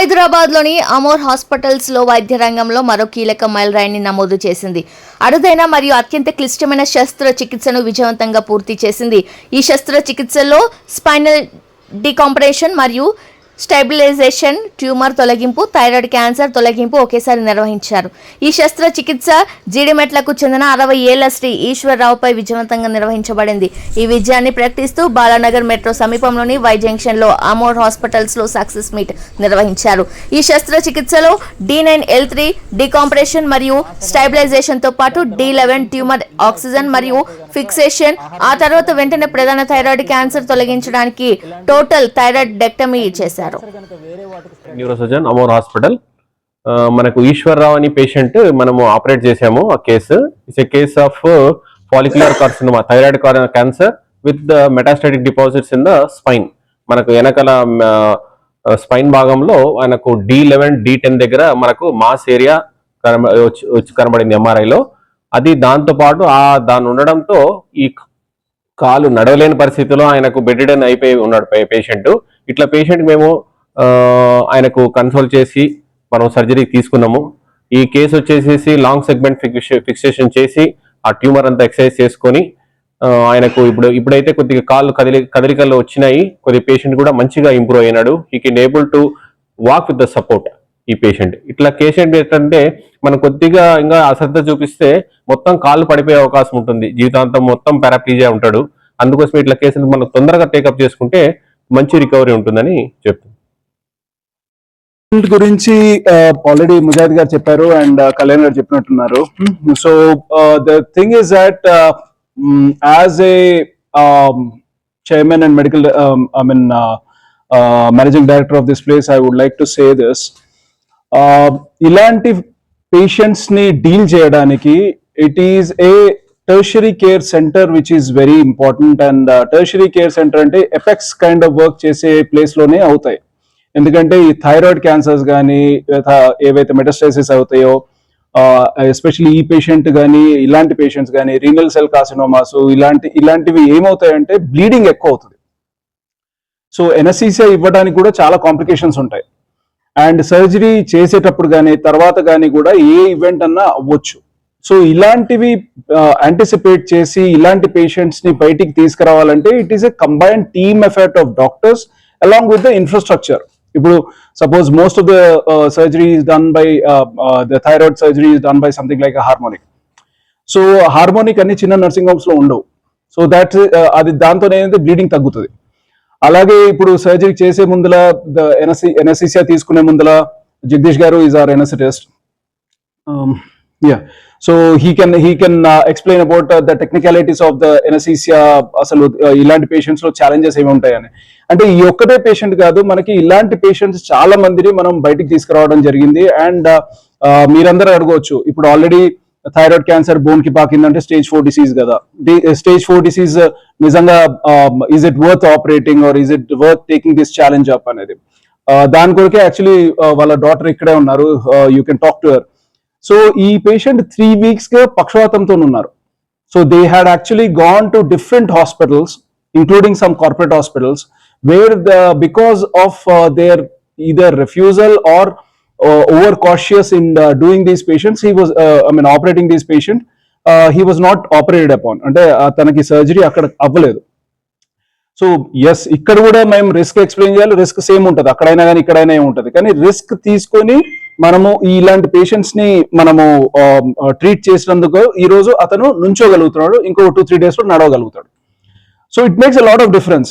హైదరాబాద్లోని అమోర్ హాస్పిటల్స్లో వైద్య రంగంలో మరో కీలక మైలురాయిని నమోదు చేసింది. అరుదైన మరియు అత్యంత క్లిష్టమైన శస్త్రచికిత్సను విజయవంతంగా పూర్తి చేసింది. ఈ శస్త్రచికిత్సలో స్పైనల్ డికాంపరేషన్ మరియు స్టెబిలైజేషన్ ట్యూమర్ తొలగింపు థైరాయిడ్ క్యాన్సర్ తొలగింపు ఒకేసారి నిర్వహించారు. ఈ శస్త్రచికిత్స జీడిమెట్లకు చెందిన అరవై ఏళ్ళ శ్రీ ఈశ్వరరావుపై విజయవంతంగా నిర్వహించబడింది. ఈ విజయాన్ని ప్రకటిస్తూ బాలానగర్ మెట్రో సమీపంలోని వై జంక్షన్లో అమోర్ హాస్పిటల్స్లో సక్సెస్ మీట్ నిర్వహించారు. ఈ శస్త్రచికిత్సలో D nine L three decompression మరియు స్టెబిలైజేషన్తో పాటు డి లెవెన్ ట్యూమర్ ఆక్సిజన్ మరియు ఫిక్సేషన్ ఆ తర్వాత వెంటనే ప్రధాన థైరాయిడ్ క్యాన్సర్ తొలగించడానికి టోటల్ థైరాయిడ్ డెక్టమీ చేశారు. న్యూరోసర్జన్ అమోర్ హాస్పిటల్ మనకు ఈశ్వర్రావు అని పేషెంట్ మనము ఆపరేట్ చేసాము ఆ case it's a case of follicular carcinoma thyroid cancer with the metastatic deposits in the spine మనకు వెనకాల స్పైన్ భాగంలో మనకు డి లెవెన్ డి టెన్ దగ్గర మనకు మాస్ ఏరియా వచ్చి వచ్చి కనబడింది ఎంఆర్ఐలో అది దాంతో పాటు ఆ దాని ఉండడంతో ఈ కాలు నడవలేని పరిస్థితిలో ఆయనకు బెడ్డెన్ అయిపోయి ఉన్నాడు పేషెంట్ ఇట్లా పేషెంట్ మేము ఆయనకు కన్సోల్ చేసి మనం సర్జరీ తీసుకున్నాము. ఈ కేసు వచ్చేసేసి లాంగ్ సెగ్మెంట్ ఫిక్సేషన్ చేసి ఆ ట్యూమర్ అంతా ఎక్సర్సైజ్ చేసుకొని ఆయనకు ఇప్పుడు ఇప్పుడైతే కొద్దిగా కాళ్ళు కదిలి కదలికలు వచ్చినాయి. కొద్ది పేషెంట్ కూడా మంచిగా ఇంప్రూవ్ అయినాడు. ఈ can able to walk with the support ఈ పేషెంట్ ఇట్లా పేషెంట్ ఏంటంటే మనం కొద్దిగా ఇంకా అశ్రద్ధ చూపిస్తే మొత్తం కాళ్ళు పడిపోయే అవకాశం ఉంటుంది. జీవితాంతం మొత్తం పారాప్లీజియా ఉంటాడు. అందుకోసం ఇట్లా కేసులు మనం తొందరగా టేకప్ చేసుకుంటే మంచి రికవరీ ఉంటుందని Treatment గురించి ఆల్రెడీ ముజాహిద్ గారు చెప్పారు అండ్ కళ్యాణ్ గారు చెప్పినట్టున్నారు. So the thing is that as a chairman and medical I mean managing director of this place I would like to say this ఇలాంటి పేషెంట్స్ని డీల్ చేయడానికి it is a tertiary care centre which is very important and tertiary care centre అంటే effects kind of work చేసే ప్లేస్లోనే అవుతాయి. ఎందుకంటే ఈ thyroid cancers కానీ ఏవైతే మెటస్టైసిస్ అవుతాయో ఎస్పెషల్లీ ఈ పేషెంట్ కానీ ఇలాంటి పేషెంట్స్ కానీ రీనల్ సెల్ కార్సినోమాస్ ఇలాంటి ఇలాంటివి ఏమవుతాయంటే బ్లీడింగ్ ఎక్కువ అవుతుంది సో ఎనసీసీ ఇవ్వడానికి కూడా చాలా కాంప్లికేషన్స్ ఉంటాయి. అండ్ సర్జరీ చేసేటప్పుడు కానీ తర్వాత కానీ కూడా ఏ ఈవెంట్ అన్నా అవ్వచ్చు. సో ఇలాంటివి యాంటిసిపేట్ చేసి ఇలాంటి పేషెంట్స్ని బయటికి తీసుకురావాలంటే it is a combined team effort of doctors along with the infrastructure ఇప్పుడు suppose most of the surgery is done by the thyroid surgery is done by something like harmonic so harmonic అన్ని చిన్న nursing హోమ్స్లో ఉండవు. So that అది దాంతో ఏంటంటే bleeding తగ్గుతుంది. అలాగే ఇప్పుడు సర్జరీ చేసే ముందల ఎనసి ఎనసిసియా తీసుకునే ముందల Jagadish garu is our anaesthetist yeah so he can he can explain about the technicalities of the anaesthesia అసలు uh, ఇలాంటి పేషెంట్స్లో ఛాలెంజెస్ ఏమి ఉంటాయని. అంటే ఈ ఒక్కటే పేషెంట్ కాదు మనకి ఇలాంటి పేషెంట్స్ చాలా మందిని మనం బయటికి తీసుకురావడం జరిగింది. అండ్ uh, uh, మీరందరూ అడగవచ్చు ఇప్పుడు ఆల్రెడీ థైరాయిడ్ క్యాన్సర్ బోన్కి పాకిందంటే స్టేజ్ ఫోర్ డిసీజ్ కదా. స్టేజ్ ఫోర్ డిసీజ్ నిజంగా is it worth operating or is it worth taking this challenge up అనేది. దాని కొరకే యాక్చువల్లీ వాళ్ళ డాటర్ ఇక్కడే ఉన్నారు. You can talk to her so ఈ పేషెంట్ త్రీ వీక్స్గా పక్షవాతంతో ఉన్నారు. So they had actually gone to different hospitals including some corporate hospitals where the because of their either refusal or over cautious in doing these patients he was I mean operating these patient he was not operated upon అంటే తనకి surgery అక్కడ అవ్వలేదు. So yes ఇక్కడ కూడా మేము risk explain చేయాలి risk same ఉంటుంది. అక్కడైనా కానీ ఇక్కడైనా ఏమి ఉంటుంది. కానీ రిస్క్ తీసుకొని మనము ఇలాంటి పేషెంట్స్ని మనము ట్రీట్ చేసినందుకు ఈ రోజు అతను నుంచోగలుగుతున్నాడు ఇంకో టూ త్రీ డేస్లో నడవగలుగుతాడు. So it makes a lot of difference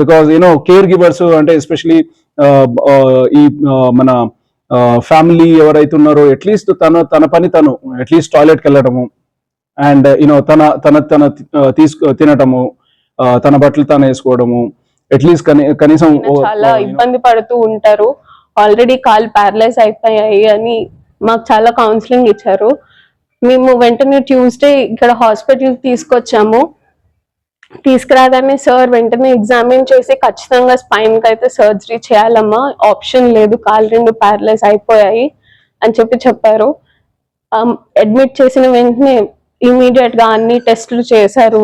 because you know care givers అంటే ఎస్పెషలీ ఈ మన ఫ్యామిలీ ఎవరైతే ఉన్నారో అట్లీస్ట్ తన తన పని తను అట్లీస్ట్ టాయిలెట్కి వెళ్ళడము అండ్ యూనో తన తన తన తీసుకు తినటము తన బట్టలు తను వేసుకోవడము అట్లీస్ట్ కనీసం చాలా ఇబ్బంది పడుతూ ఉంటారు. ఆల్రెడీ కాల్ ప్యారలైజ్ అయిపోయాయి అని మాకు చాలా కౌన్సిలింగ్ ఇచ్చారు. మేము వెంటనే ట్యూస్డే ఇక్కడ హాస్పిటల్ తీసుకొచ్చాము. తీసుకురాగానే సార్ వెంటనే ఎగ్జామిన్ చేసి ఖచ్చితంగా స్పైన్కి అయితే సర్జరీ చేయాలమ్మా ఆప్షన్ లేదు కాలు రెండు ప్యారలైజ్ అయిపోయాయి అని చెప్పి చెప్పారు. అడ్మిట్ చేసిన వెంటనే ఇమీడియట్గా అన్ని టెస్టులు చేశారు.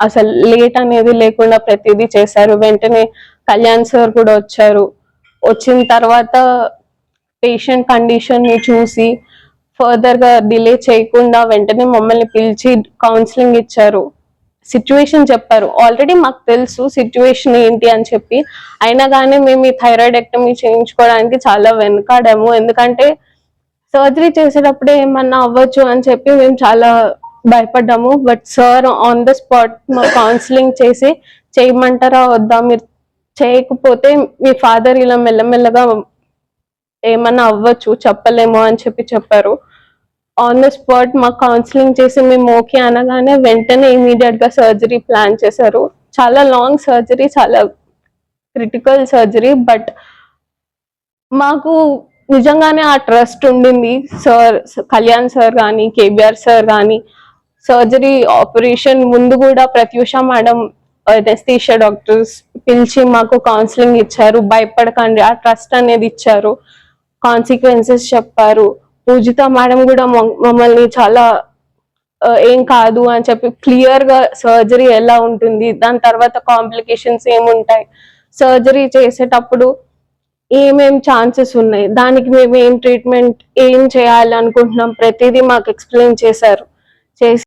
అసలు లేట్ అనేది లేకుండా ప్రతిదీ చేశారు. వెంటనే కళ్యాణ్ సార్ కూడా వచ్చారు. వచ్చిన తర్వాత పేషెంట్ కండిషన్ని చూసి ఫర్దర్గా డిలే చేయకుండా వెంటనే మమ్మల్ని పిలిచి కౌన్సిలింగ్ ఇచ్చారు. సిచ్యువేషన్ చెప్పారు. ఆల్రెడీ మాకు తెలుసు సిచ్యువేషన్ ఏంటి అని చెప్పి. అయినా కానీ మేము ఈ థైరాయిడ్ ఎక్టమీ చేయించుకోవడానికి చాలా వెనకాడాము. ఎందుకంటే సర్జరీ చేసేటప్పుడే ఏమన్నా అవ్వచ్చు అని చెప్పి మేము చాలా భయపడ్డాము. But sir on the spot మా కౌన్సిలింగ్ చేసి చేయమంటారా? వద్దా? మీరు చేయకపోతే మీ ఫాదర్ ఇలా మెల్లమెల్లగా ఏమన్నా అవ్వచ్చు చెప్పలేము అని చెప్పి చెప్పారు. ఆన్ ద స్పాట్ మా కౌన్సిలింగ్ చేసి మేము ఓకే అనగానే వెంటనే ఇమీడియట్గా సర్జరీ ప్లాన్ చేశారు. చాలా లాంగ్ సర్జరీ చాలా క్రిటికల్ సర్జరీ బట్ మాకు నిజంగానే ఆ ట్రస్ట్ ఉండింది. సార్ కళ్యాణ్ సార్ కానీ కేబిఆర్ సార్ కానీ సర్జరీ ఆపరేషన్ ముందు కూడా ప్రత్యూష మేడం ఎనెస్థీషియా డాక్టర్స్ పిలిచి మాకు కౌన్సిలింగ్ ఇచ్చారు. భయపడకండి. ఆ ట్రస్ట్ అనేది ఇచ్చారు. కాన్సిక్వెన్సెస్ చెప్పారు. పూజిత మేడం కూడా మమ్మల్ని చాలా ఏం కాదు అని చెప్పి క్లియర్గా సర్జరీ ఎలా ఉంటుంది? దాని తర్వాత కాంప్లికేషన్స్ ఏముంటాయి? సర్జరీ చేసేటప్పుడు ఏమేం ఛాన్సెస్ ఉన్నాయి? దానికి మేము ఏం ట్రీట్మెంట్ ఏం చేయాలి అనుకుంటున్నాం ప్రతిదీ మాకు ఎక్స్ప్లెయిన్ చేశారు. చేసి